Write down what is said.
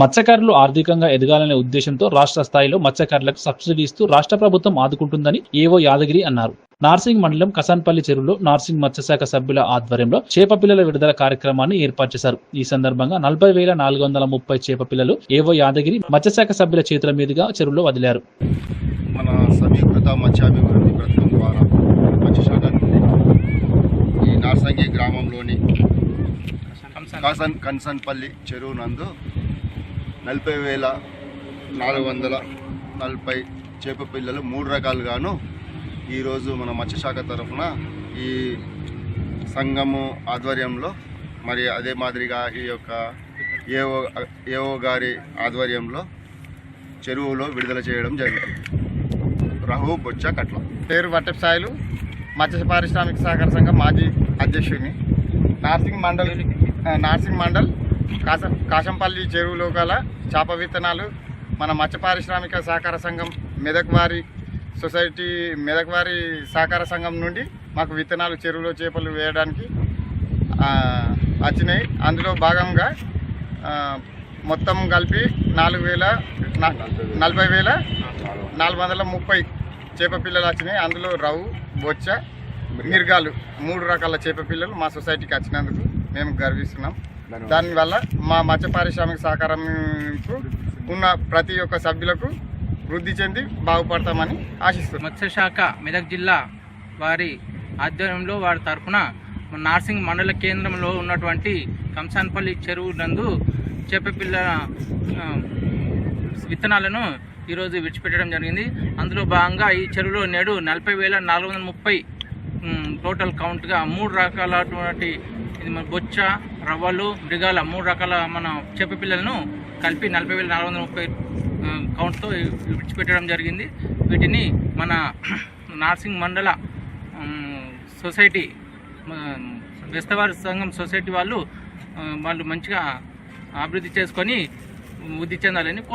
మత్స్యకారులు ఆర్థికంగా ఎదగాలనే ఉద్దేశంతో రాష్ట్ర స్థాయిలో మత్స్యకారులకు సబ్సిడీ ఇస్తూ రాష్ట్ర ప్రభుత్వం ఆదుకుంటుందని ఏవో యాదగిరి అన్నారు. నార్సింగ్ మండలం కసాన్పల్లి చెరువులో నార్సింగ్ మత్స్యశాఖ సభ్యుల ఆధ్వర్యంలో చేప పిల్లల విడుదల కార్యక్రమాన్ని ఏర్పాటు చేశారు. ఈ సందర్భంగా నలభై వేల నాలుగు వందల ముప్పై చేప పిల్లలు ఏవో యాదగిరి మత్స్యశాఖ సభ్యుల చేతుల మీదుగా చెరువులో వదిలారు. మన సమీకృత మత్స్యాభివృద్ధి పథకం ద్వారా మత్స్యశాఖ ఈ నార్సంగి గ్రామంలోని కన్సన్పల్లి చెరువు నందు నలభై వేల నాలుగు వందల నలభై చేప పిల్లలు మూడు రకాలుగాను ఈరోజు మన మత్స్యశాఖ తరఫున ఈ సంఘము ఆధ్వర్యంలో మరి అదే మాదిరిగా ఈ యొక్క ఏఓ ఏఓ గారి ఆధ్వర్యంలో చెరువులో విడుదల చేయడం జరిగింది. రహు బొచ్చ కట్ల. పేరు వట్టెప్ సాయిలు మత్స్య పారిశ్రామిక సహకార సంఘం మాజీ అధ్యక్షుడిని. నార్సింగ్ మండల్ నార్సింగ్ మండల్ కాసం కాశంపల్లి చెరువులో గల చేప విత్తనాలు మన మత్స్య పారిశ్రామిక సహకార సంఘం మెదక్వారి సొసైటీ మెదక్వారి సహకార సంఘం నుండి మాకు విత్తనాలు చెరువులో చేపలు వేయడానికి వచ్చినాయి. అందులో భాగంగా మొత్తం కలిపి నాలుగు వేల నలభై వేల నాలుగు వందల ముప్పై చేప పిల్లలు వచ్చినాయి. అందులో రవ్వు బొచ్చ మిర్గాలు మూడు రకాల చేప పిల్లలు మా సొసైటీకి వచ్చినందుకు మేము గర్విస్తున్నాం. దానివల్ల మా మత్స్య పారిశ్రామిక సహకారంకు ఉన్న ప్రతి ఒక్క సభ్యులకు వృద్ధి చెంది బాగుపడతామని ఆశిస్తున్నాం. మత్స్యశాఖ మెదక్ జిల్లా వారి ఆధ్వర్యంలో వారి తరఫున నార్సింగ్ మండల కేంద్రంలో ఉన్నటువంటి కంసాన్పల్లి చెరువు నందు చేపపిల్ల విత్తనాలను ఈరోజు విడిచిపెట్టడం జరిగింది. అందులో భాగంగా ఈ చెరువులో నేడు నలభై వేల నాలుగు వందల ముప్పై టోటల్ కౌంట్గా మూడు రకాలటువంటి ఇది మన బొచ్చ రవ్వలు మృగాల మూడు రకాల మన చెప్పు పిల్లలను కలిపి నలభై వేల నాలుగు వందల ముప్పై కౌంట్తో విడిచిపెట్టడం జరిగింది. వీటిని మన నార్సింగ్ మండల సొసైటీ వేస్తవారి సంఘం సొసైటీ వాళ్ళు వాళ్ళు మంచిగా అభివృద్ధి చేసుకొని వృద్ధి చెందాలని కోరు